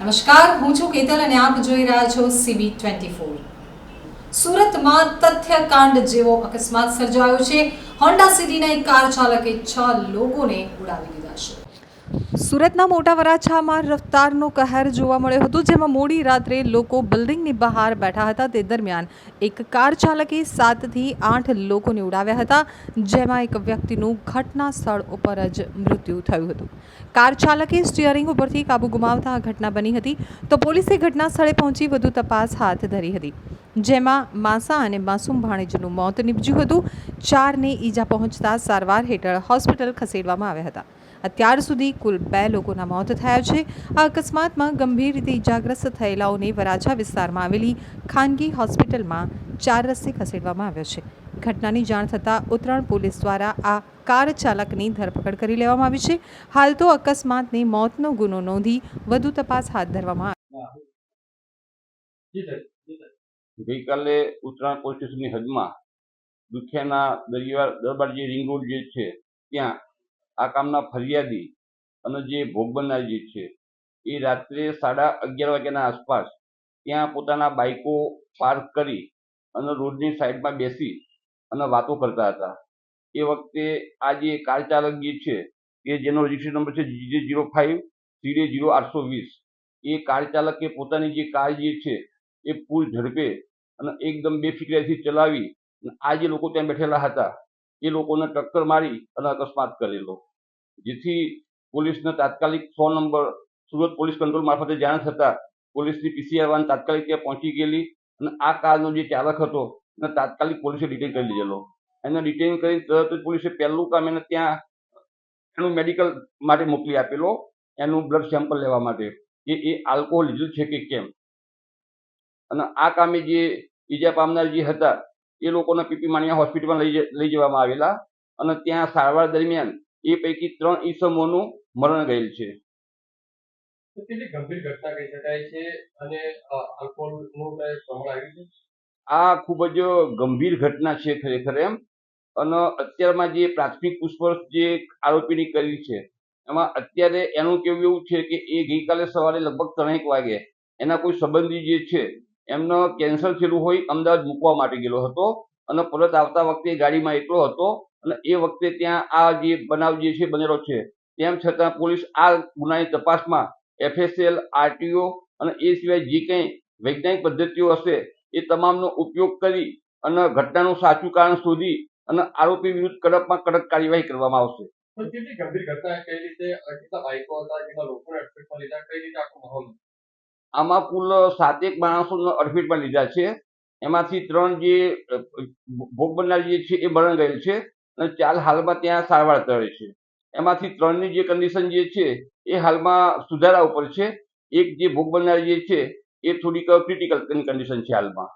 નમસ્કાર, હું છું કેતલ અને આપ જોઈ રહ્યા છો સીબી ટ્વેન્ટી ફોર સુરતમાં તથ્યકાંડ જેવો અકસ્માત સર્જાયો છે. હોન્ડા સિટીના એક કાર ચાલકે છ લોકોને ઉડાવી સુરતના મોટા વરાછામાં રફતારનો કહેર જોવા મળ્યો હતો, જેમાં મોડી રાત્રે લોકો બિલ્ડિંગની બહાર બેઠા હતા. તે દરમિયાન એક કાર ચાલકે સાતથી આઠ લોકોને ઉડાવ્યા હતા, જેમાં એક વ્યક્તિનું ઘટના સ્થળ ઉપર જ મૃત્યુ થયું હતું. કાર ચાલકે સ્ટિયરિંગ ઉપરથી કાબુ ગુમાવતા આ ઘટના બની હતી. તો પોલીસે ઘટના સ્થળે પહોંચી વધુ તપાસ હાથ ધરી હતી. જેમાં માસા અને માસૂમ ભાણેજનું મોત નીપજ્યું હતું. ચારને ઈજા પહોંચતા સારવાર હેઠળ હોસ્પિટલ ખસેડવામાં આવ્યા હતા. અત્યાર સુધી કુલ બે લોકોના મોત થયા છે. આ અકસ્માતમાં ગંભીર રીતે ઈજાગ્રસ્ત થયેલાઓને વરાછા વિસ્તારમાં આવેલી ખાનગી હોસ્પિટલમાં ચાર રસ્તે ખસેડવામાં આવ્યો છે. ઘટનાની જાણ થતાં ઉત્તરાયણ પોલીસ દ્વારા આ કાર ચાલકની ધરપકડ કરી લેવામાં આવી છે. હાલ તો અકસ્માતને મોતનો ગુનો નોંધી વધુ તપાસ હાથ ધરવામાં આવી. ગઈકાલે ઉત્તરાયણ પોલીસ સ્ટેશનની હદમાં દુખિયાના દરિયા દરબાર જે રિંગ રોડ જે છે, ત્યાં આ કામના ફરિયાદી અને જે ભોગ બનનાર જે છે, એ રાત્રે સાડા અગિયાર વાગ્યાના આસપાસ ત્યાં પોતાના બાઇકો પાર્ક કરી અને રોડની સાઈડમાં બેસી અને વાતો કરતા હતા. એ વખતે આ જે કાર ચાલક જે છે, એ જેનો રજિસ્ટ્રેશન નંબર છે જીજે જીરો ફાઇવ સીડે જીરો આઠસો વીસ, એ કાર ચાલકે પોતાની જે કાર જે છે, એ પૂર ઝડપે અને એકદમ બેફિકરાઈથી ચલાવી આ જે લોકો ત્યાં બેઠેલા હતા, એ લોકોને ટક્કર મારી અને અકસ્માત કરેલો. જેથી પોલીસને તાત્કાલિક સો નંબર, સુરત પોલીસ કંટ્રોલ મારફતે જાણ થતાં પોલીસની પીસીઆર વાન તાત્કાલિક ત્યાં પહોંચી ગયેલી અને આ કારનો જે ચાલક હતો, એને તાત્કાલિક પોલીસે ડિટેન કરી લીધેલો. એને ડિટેન કરી તરત જ પોલીસે પહેલું કામ એને ત્યાં એનું મેડિકલ માટે મોકલી આપેલો, એનું બ્લડ સેમ્પલ લેવા માટે, કે એ આલ્કોહોલ લીધું છે કે કેમ. અને આ કામે જે ઈજા પામનાર જે હતા એ લોકોને પીપી માણિયા હોસ્પિટલમાં લઈ લઈ જવામાં આવેલા અને ત્યાં સારવાર દરમિયાન એ પૈકી ત્રણ ઈસમોનું મરણ ગયેલ છે. કેટલી ગંભીર ઘટના કહી શકાય છે અને આલ્કોહોલનું પ્રમાણ આવ્યું છે? આ ખૂબ જ ગંભીર ઘટના છે ખરેખર એમ. અને અત્યારમાં જે પ્રાથમિક પૂછપરછ જે આરોપીની કરી છે એમાં અત્યારે એનું કેવું એવું છે કે એ ગઈકાલે સવારે લગભગ ત્રણેક વાગે એના કોઈ સંબંધી જે છે એમનો કેન્સર થયેલું હોય, અમદાવાદ મૂકવા માટે ગયેલો હતો અને પરત આવતા વખતે ગાડીમાં એકલો હતો અને એ વખતે ત્યાં આ જે બનાવ જે છે, બનેલો છે, તેમ છતાં પોલીસ આ ગુનાની તપાસમાં એફએસએલ, આરટીઓ અને એ સિવાય જે કંઈ વૈજ્ઞાનિક પદ્ધતિઓ હશે, એ તમામનો ઉપયોગ કરી અને ઘટનાનું સાચું કારણ શોધી અને આરોપી વિરુદ્ધ કડકમાં કડક કાર્યવાહી કરવામાં આવશે. કેટલી ગંભીર ઘટના કઈ રીતે, કેટલા બાઇકો હતા, કેટલા લોકોને કઈ રીતે આખો માહોલ? આમાં કુલ સાતેક માણસો અડફેટમાં લીધા છે. એમાંથી ત્રણ જે ભોગ બનનાર જે છે એ મરણ ગયેલ છે અને ચાર હાલમાં ત્યાં સારવાર કરે છે. એમાંથી ત્રણની જે કન્ડિશન જે છે એ હાલમાં સુધારા ઉપર છે. એક જે ભોગ બનનાર જે છે એ થોડીક ક્રિટિકલ કન્ડિશન છે હાલમાં.